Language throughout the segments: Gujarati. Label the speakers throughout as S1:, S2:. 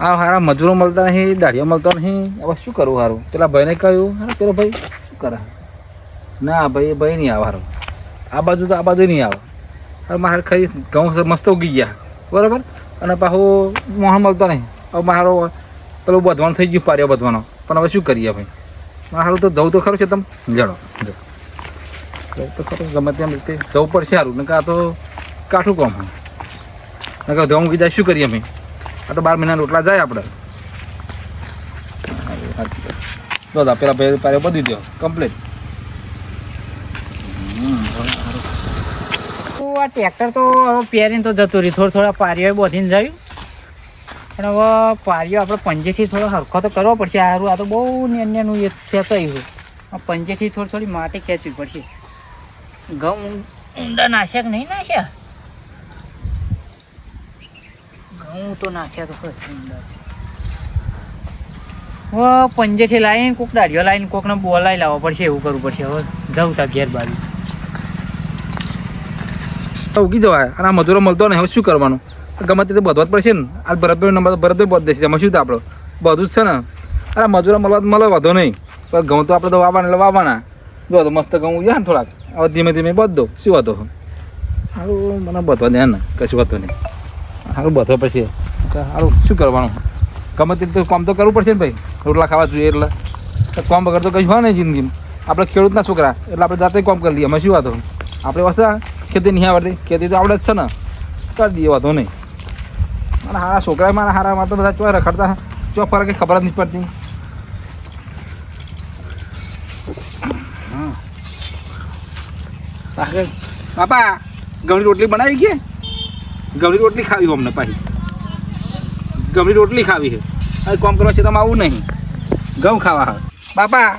S1: આ હારા મજૂરો મળતા નહીં, દાઢીઓ મળતા નહીં. હવે શું કરવું સારું પેલા ભાઈને કહ્યું હા પેલો ભાઈ, શું કરે? ના ભાઈ ભાઈ નહીં આવે સારું આ બાજુ તો આ બાજુ નહીં આવે. હવે મારે ખરી ઘઉં મસ્ત ઉગી ગયા. બરાબર? અને પાછું મોહન મળતો નહીં. હવે મારો પેલું બધવાનું થઈ ગયું, પાર્યો બધવાનો. પણ હવે શું કરીએ ભાઈ? મારું તો જવું તો ખરું છે તમે. જણો જવું તો ખરું, ગમે તેમ રીતે જવું પડશે સારું ને કાં તો કાઠું કોમ નકર ઉગી જાય, શું કરીએ અમે? આ તો બાર મહિના રોટલા જાય આપણે. તો પેલા ભાઈ પારે બધી દો કમ્પ્લીટ
S2: તો આ ટ્રેક્ટર તો હવે પહેરીને તો જતું રહ્યું. થોડા થોડા પારીઓ બોધીને જાય. પણ હવે પારીઓ આપણે પંજેથી થોડો હરખો તો કરવો પડશે. સારું આ તો બહુ નેનું એ ખેંચાયું છે આ પંજેથી થોડી થોડી માટી ખેંચવી પડશે. ઘઉં ઊંડા નાખ્યા કે નહીં નાખ્યા ઘઉં તો નાખ્યા તો ખરી ઊંડા છે હવે પંજેથી લાવીને કોક દાઢીઓ લાવીને કોકને બોલાવી લાવવા પડશે એવું કરવું પડશે હવે જવું તા ઘેર બાજુ.
S1: ઉગી જવાય અને આ મજૂરો મળતો નહીં હવે શું કરવાનું? ગમે તે બધવા જ પડશે ને આ ભરતભાઈ નંબર ભરતભાઈ બધ દેશે એમાં શું આપણે બધું જ છે ને અરે મજૂરો મળવા મળે વધો નહીં પણ ઘઉં તો આપણે તો વાવવાના એટલે વાવવાના જો તો મસ્ત ઘઉં ઉગ્યા ને થોડાક. હવે ધીમે ધીમે બધ. દો શું વાતો સારું મને બધવા દે ને કશું વાંધો નહીં સારું બધો પછી. સારું શું કરવાનું? ગમે તે તો કામ તો કરવું પડશે ને ભાઈ. રોટલા ખાવા જોઈએ એટલે. કામ વગર તો કશું હોય નહીં જિંદગીમાં. આપણે ખેડૂતના છોકરા એટલે આપણે જાતે કામ કરી લઈએ. અમે શું વાતો આપણે વસ્તા ખેતી નહીં આવડતી. ખેતી તો આવડે જ છે ને. કરી દઈએ વાંધો નહીં. મારા હારા છોકરા મારા હારામાં તો બધા ચો રખડતા. ચો ફરક કંઈ ખબર જ નહીં પડતી. બાપા ઘઉંની રોટલી બનાવી કે? ઘઉંની રોટલી ખાવી અમને પાછી. ગવડી રોટલી ખાવી છે. હવે કોમ કરવા છે તમે આવું નહીં. ઘઉં ખાવા હા બાપા,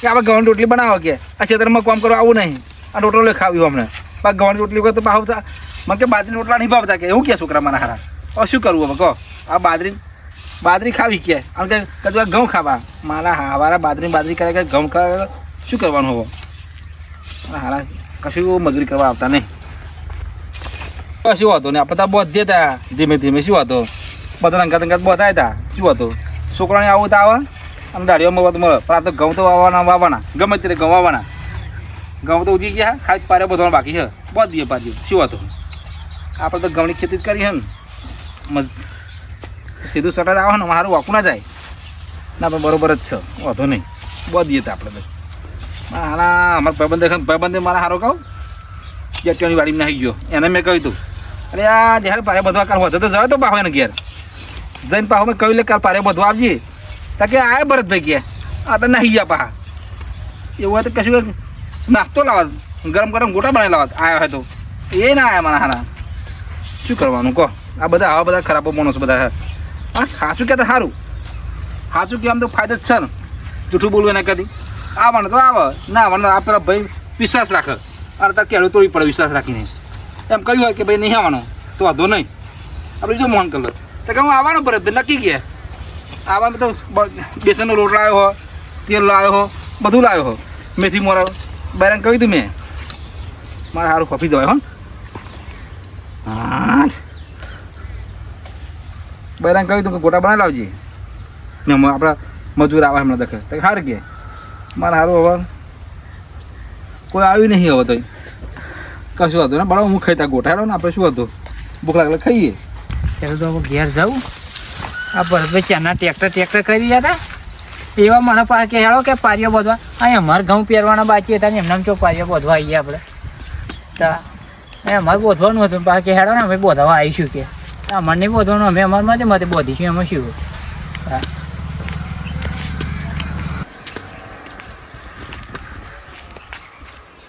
S1: કે આપણે ઘઉંની રોટલી બનાવો કે? આ ક્ષેત્રમાં કોમ કરવા આવું નહીં. આ રોટલો ખાવી અમને. બા ઘઉંની રોટલી વગર તો ભાવતા મને કે બાજરી રોટલા નહીં ભાવતા કે? એવું કે છોકરા મારા હારા. હવે શું કરવું હવે? કહો. આ બાજરી બાજરી ખાવી કે? આમ કે કદાચ ઘઉં ખાવા. મારા હાવારા બાજરી બાજરી કરે કે ઘઉં ખાવા? શું કરવાનું હવે? હારા કશું મજૂરી કરવા આવતા નહીં. હવે શું હતો ને? આપણે બોધ દેતા ધીમે ધીમે શું હતો? બધા અંગાત અંગાત બધા હતા. શું હતું? છોકરાને આવું તો આવે? અને દાઢીઓમાં બધું મળે પણ આ તો ઘઉં તો વાવવાના વાવવાના. ગમે ત્યારે ઘઉં વાવવાના. ઘઉં તો ઉજી ગયા ખાલી પારે બધવાનું બાકી છે. દઈએ પાછી. શું હતું? આપણે તો ઘઉંની ખેતી જ કરી છે ને. સીધું સટા આવે ને મારું વાકું ના જાય. ના, પણ બરોબર જ છે. વાંધો નહીં. દઈએ તો આપણે તો. હાલા અમારા ભાઈબંધ ભાઈબંધે મારા સારો કહું. જેટીઓની વાડીમાં નાખી ગયો. એને મેં કહ્યું હતું અરે આ જ્યારે પારે બધવા કાલ હોય તો જવા તો પાહો એને ઘેર. જઈને પાહો મેં કહ્યું લે કાલ પારે બધવા આવજે. તા કે આ ભરતભાઈ કે આ તો નાહી ગયા પાહા. એવું હોય તો કશું નાસ્તો લાવત ગરમ ગરમ ગોટા બનાવી લાવત આવ્યો હોય તો. એ ના આવ્યા મારા હારા. શું કરવાનું કહો? આ બધા આવા બધા ખરાબો માણસો બધા. હા સાચું કહેતા સારું? સાચું કહેવા તો ફાયદો જ છે ને? જૂઠું બોલવું એના કદી આવવાનું તો આવે. ના આવવાનું આ પેલા ભાઈ વિશ્વાસ રાખે. અને તાર કેળું તોડી પડે, વિશ્વાસ રાખીને. એમ કહ્યું હોય કે ભાઈ નહીં આવવાનો, તો વાંધો નહીં. આપણે જો મોહન કલર તો કે હું આવવાનો પરત નક્કી ગયા આવવાનું તો બેસનનો લોટ લાવ્યો હો, તેલ લાવ્યો હો, બધું લાવ્યો હો. મેથી મોરા બહેરાને કહ્યું તું મેં. મારે સારું કોફી દેવાય હો. હા બહેરાન કહ્યું તું કે ગોટા બનાવી લાવજે. ને આપણા મજૂર આવે હમણાં દખે. તો સારું કે. મારે સારું હવે. કોઈ આવ્યું નહીં હવે તો. કશું હતું ને બરાબર હું ખાઈતા ગોટા હેડો ને, આપણે શું હતું? ભૂખ લાગે ખાઈએ.
S2: ત્યારે તો હવે ઘેર જાઉં. આ ભરતભાઈ ચાના ટ્રેક્ટર ટ્રેક્ટર કરી રહ્યા હતા. એવા મને પા કે હેળો કે પારીઓ બધવા. અહીં અમારે ઘઉં પહેરવાના બાકી હતા ને એમનામ ચો પારીઓ બોધવા આવીએ આપણે. તા એ અમારે બોધવાનું હતું પા કે હેડો ને, અમે બોધવા આવીશું કે. અમારે નહીં બોધવાનું અમે અમારે માથે મતે બોધીશું, એમાં શું? હા.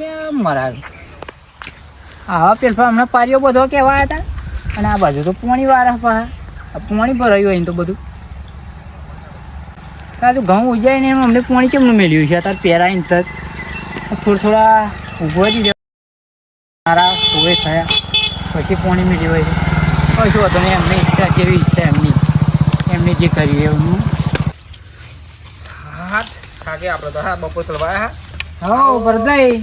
S2: એટલે મરા આવા પેલફા હમણાં પારીઓ બધો કહેવા હતા. અને આ બાજુ તો પોણી વારા પા પોણી ભરાયું હોય તો બધું. કાજુ ઘઉં ઉજાય ને એમ અમને પોણી કેમનું મેળ્યું છે? અત્યારે પહેરાઈને તક થોડા થોડા ઊભો જ મારા હોવે થયા. પછી પોણી મેળ્યું હોય છે. કશું હતું? એમની ઈચ્છા જેવી ઈચ્છા એમની. એમને જે કર્યું એવું
S1: હા ખાગે આપણે તો હા બપોર ચલવાયા
S2: હા. ભરતભાઈ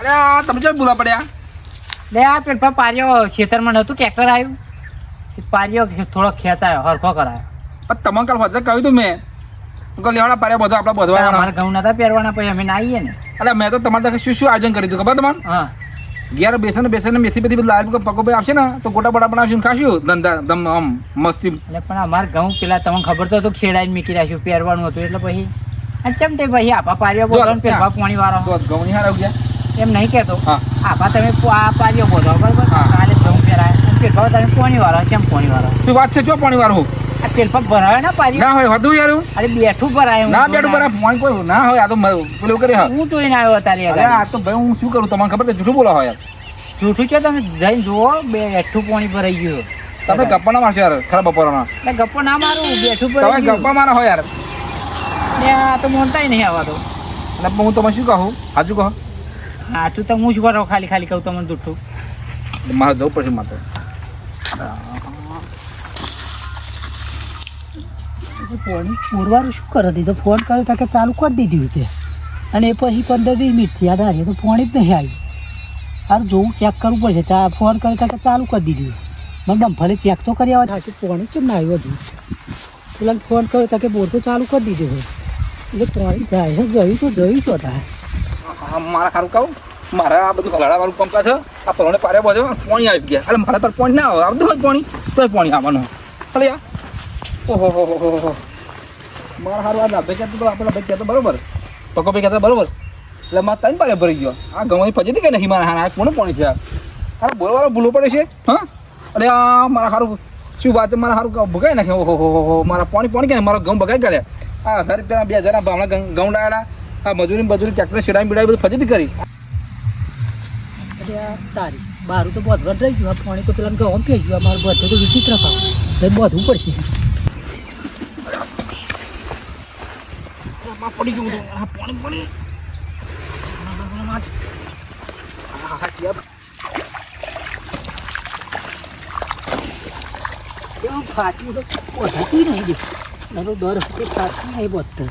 S1: અરે આ તમે ક્યાં બોલા પડ્યા?
S2: લે આ પેલા પાર્યો ખેતરમાં નહોતું ટ્રેક્ટર આવ્યું પાર્યો થોડો ખેંચાયો હરખો કરાયો.
S1: પણ તમે કાલ વચ્ચે કહ્યું તું મેં. લેવાડા પારે બધો આપણે બધવા
S2: અમારે ઘઉં નતા પહેરવાના પછી અમે ના આવીએ ને.
S1: અરે મેં તો તમારે ત્યાં શું શું આયોજન કર્યું હતું ખબર તમને?
S2: હા.
S1: ઘેર બેસન બેસન મેથી બધી બધું લાલ પકો ભાઈ આવશે ને તો ગોટા બોટા બનાવશું ને ખાશું? ધંધા દમ આમ મસ્તી.
S2: એટલે પણ અમારે ઘઉં પેલા તમને ખબર તો હતું કે મીકી રાખ્યું પહેરવાનું હતું એટલે પછી ચમ તે ભાઈ આપા પાર્યો બોલો ને પેલા પાણી વાળો.
S1: તો ઘઉં નહીં હાર ગયા
S2: એમ નહીં કહેતો. આપા તમે આ પાડ્યો બોલો બરાબર. કાલે જવું પહેરાય અને તમે પોણી વાળો એમ પોણી વાળો
S1: શું વાત છે? જો પોણી વાળો
S2: આ પેલપા ભરાવે ને પાડી
S1: ના હોય હતું યાર
S2: અરે બેઠું ભરાય
S1: ના બેઠું ભરાય પોણી કોઈ ના હોય આ તો પેલું કરે હા.
S2: જોઈને આવ્યો તારી
S1: અરે આ તો ભાઈ હું શું કરું? તમને ખબર છે? જૂઠું બોલો હોય યાર.
S2: જૂઠું છે? તમે જઈને જુઓ બે બેઠું પોણી ભરાઈ ગયું.
S1: તમે ગપ્પા ના મારશો યાર ખરાબ બપોરના.
S2: એટલે ગપ્પા ના મારું બેઠું
S1: તમે
S2: ભરાઈ ગયું.
S1: ગપ્પા મારા હોય યાર.
S2: આ તો મોનતાય નહીં આવા તો
S1: અને હું તમને શું કહું? હાજુ કહો.
S2: સાચું તો હું જ કરો ખાલી ખાલી કહું તમને જૂઠું
S1: મારે જવું પડશે મારે
S3: ફોન પૂરવાનું શું કરો દીધો ફોન કર્યો તો કે ચાલુ કરી દીધું કે. અને એ પછી પંદર વીસ મિનિટ થયા ના તો ફોન જ નહીં આવ્યું. હાર જોવું ચેક કરવું પડશે. ચા ફોન કર્યો તો કે ચાલુ કરી દીધું મને ભલે ચેક તો કરી આવ્યા થાય ફોન જ ના આવ્યો હજુ. પેલા ફોન કર્યો તો કે બોર તો ચાલુ કરી દીધું એટલે ફોન જાય જોયું તો જયું તો થાય
S1: મારા સારું કહું, મારે આ બધું હલાડા વાળું પંપા છે, આ પરોને પારે બધો પાણી આવી ગયા. એટલે મારા તાર પાણી ના આવે આવતું હોય પાણી તો પાણી આવવાનું અરે આ ઓહો, હો હો હો હો મારા સારું આ લાભે કહેતો તો આપણે ભાઈ કહેતો, બરોબર. પકો ભાઈ કહેતો, બરોબર. એટલે મારે ત્રણ પારે ભરી ગયો. આ ગવાની ફજી કે નહીં મારા હા કોનું પાણી છે આ? બોલવાનો ભૂલો પડે છે, હા? અરે આ મારા સારું શું વાત મારા સારું ભગાઈ નાખે ઓહો, હો હો મારા પાણી પાણી કે મારા ઘઉં બગાઈ ગયા આ હજાર રૂપિયા બે હજારના ભાવના ઘઉં લાયેલા આ મજૂરી મજૂરી ટ્રેક્ટર શેડાઈ બિડાઈ બધું ફજીતી કરી.
S3: તારી બારું તો બધું રહી ગયું. પાણી તો પેલા ઓમ પી ગયું મારું બધું તો વિચિત્ર તો બધું પડશે.
S1: પડી ગયું પાણી પાણી
S3: ફાટ્યું તો વધારતું નહીં. દે મારો દર વખતે ફાટતું નહીં બધું.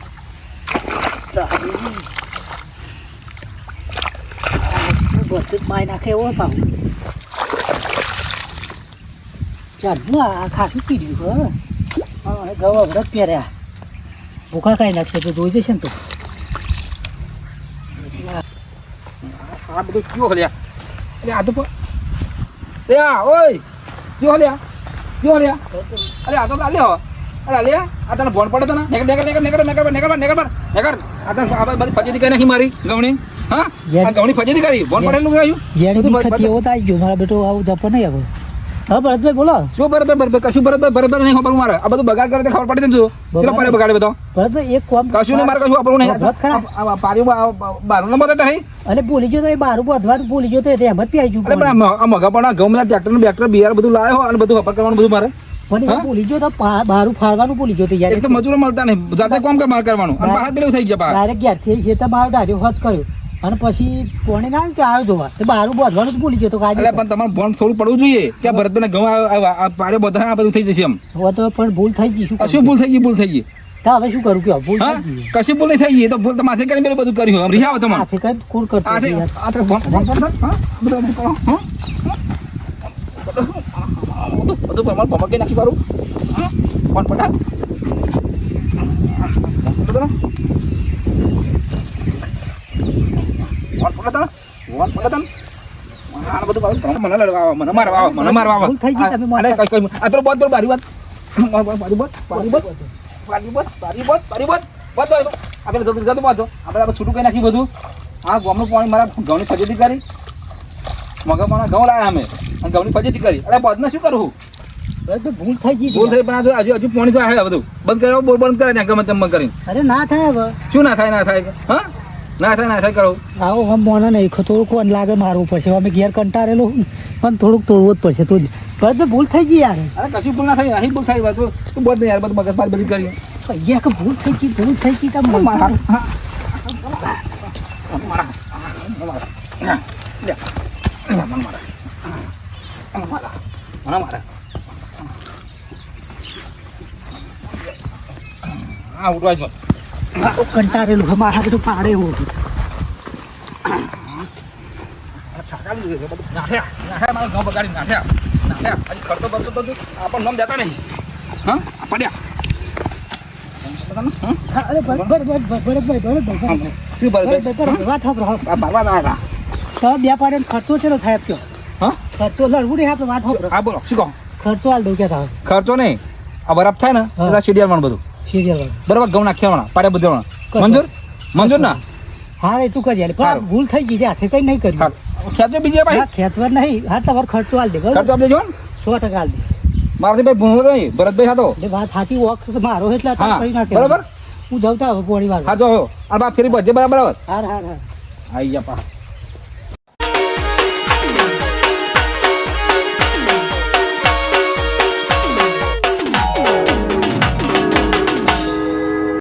S3: બધું માય નાખે એવો ભાવ ચાલ હું આ ખાટું પીડ્યું હા. અને ગવા વ્રત પહેર્યા ભૂખા કાંઈ નાખશે તો જોઈ જશે ને તો
S1: આ બધું કયો હલ્યા અરે આ તો આ ઓય કયો હલ્યા કયો હલ્યા અરે આ તો લાલ્યો અરે લાલ્યા આ તને ભણ પડે તને નેકર નેકર નેકર નેકર નેકર નેકર નેકર નેકર આ તને આ બધી ફજીતી કરી નાખી મારી ગવણી. હા. આ ગવણી ફજીતી કરી. ભણ પડેલું કયું
S3: જેને
S1: બધું
S3: બી થતી એવો તો ગયો મારા બેટો આવું જપો નહીં હવે. હા ભરતભાઈ બોલો.
S1: શું બરાબર બરાબર કશું બરાબર બરાબર નહીં મારે. આ બધું બગાડ કરે તો ખબર પડી ને ચલો પારે બગાડે બધો.
S3: ભરતભાઈ એક કામ
S1: કશું નહીં મારે કશું આપણું નહીં. પાર્યું બારું ન મદદ નહીં
S3: અને ભૂલી ગયો તો એ બારું બધવાનું ભૂલી ગયો તો એ જ પી આવી
S1: અરે પણ આ મગા પણ આ ઘઉં ટ્રેક્ટર બેક્ટર બિયાર બધું લાવ્યો અને બધું હપા કરવાનું બધું મારે.
S3: પણ ભૂલી ગયો તો બારું ફાળવાનું ભૂલી ગયો તો યાર.
S1: એક તો મજૂરો મળતા નહીં. જાતે કોમ કે માર કરવાનું? અને બહાર પેલું થઈ ગયા બહાર?
S3: ડાયરેક્ટ ઘેરથી છે તો મારો ડાર્યો હોજ કર્યો. અને પછી કોણે ના કે આવ્યો જોવા? તો બારું બધવાનું જ ભૂલી ગયો તો કાજે
S1: પણ તમારે ભણ થોડું પડવું જોઈએ. આ- આ- આ પારે બધા આ બધું થઈ જશે એમ.
S3: હો તો પણ ભૂલ થઈ ગઈ શું
S1: શું ભૂલ થઈ ગઈ ભૂલ થઈ ગઈ.
S3: તો હવે શું કરું કે ભૂલ
S1: હા?
S3: થઈ ગઈ.
S1: કશી ભૂલ નહીં થઈ ગઈ. તો ભૂલ તો માથે કરીને બધું કર્યું. આમ રિહાવો તમારે.
S3: હાથે કઈ કોણ કરતો
S1: આ
S3: હતો
S1: છે-
S3: યાર?
S1: આ તો ભણ ભણ પડશે હા? બધું બધું કરો હા? બધું પ્રમાણ ભમકે નાખી મારું કોણ ફટાક છૂટું કઈ નાખ્યું બધું આ ગામનું પાણી મારા ઘઉંની ફજેતી કરી મગા પાણા ઘઉં લાયા અમે ઘઉંની ફજેતી કરી અરે બોધને શું કરું
S3: ભૂલ થઈ ગઈ
S1: ભૂલ થઈ પણ હજુ હજુ પોણી તો આવે બધું બંધ કરો બોલ બંધ કરે ને ગમે તેમ બંધ કરીને
S3: અરે ના થાય હવે
S1: શું ના થાય ના થાય હા ના થાય ના થાય કરો
S3: આવો હમ મોને નહીં થોડુંક કોણ લાગે મારવું પડશે અમે ઘેર કંટાળેલો પણ થોડુંક તોડવું જ પડશે તો ભરતભાઈ ભૂલ થઈ ગઈ યાર
S1: અરે કશું ભૂલ ના થાય અહીં ભૂલ થાય તો તું બોધ યાર બધું મગજ બધી કરી
S3: અહીંયા કે ભૂલ થઈ ગઈ ભૂલ થઈ ગઈ તમે
S1: મારા હા. મારા મારા. મારા. મારા. આ ઉડવા
S3: કંટાળેલું મારા બધું પાડે એવું બે પાડે ખર્ચો છે ને સાહેબ
S1: કયો?
S3: ખર્ચો લડવું નહીં આપણે વાત
S1: હા બોલો શું કહો?
S3: ખર્ચો હાલ દઉં કે
S1: ખર્ચો નહીં. આ બરાબર થાય ને સીડિયલમાં બધું.
S3: સિરિયલ
S1: બરાબર ઘઉં નાખ્યા પાડે બધું. મંજૂર? મંજૂર ના
S3: હા એટલું કરી આલે. પણ ભૂલ થઈ ગઈ હાથે કઈ નહીં કર્યું.
S1: ખેતર બીજે ભાઈ.
S3: ખેતર નહીં. હા તમારો ખર્ચો હાલ દે
S1: ખર્ચો આપી દેજો
S3: સો ટકા હાલ દે.
S1: મારાથી ભાઈ ભૂલ નહીં. ભરતભાઈ હતો
S3: એટલે વાત સાચી વોક મારો એટલે
S1: હા.
S3: કઈ નાખે.
S1: બરાબર?
S3: હું જવતા હવે પોણી વાર
S1: હા જો આ બા ફેરી બધે બરાબર?
S3: હાર હાર હાર
S1: આઈ જા પા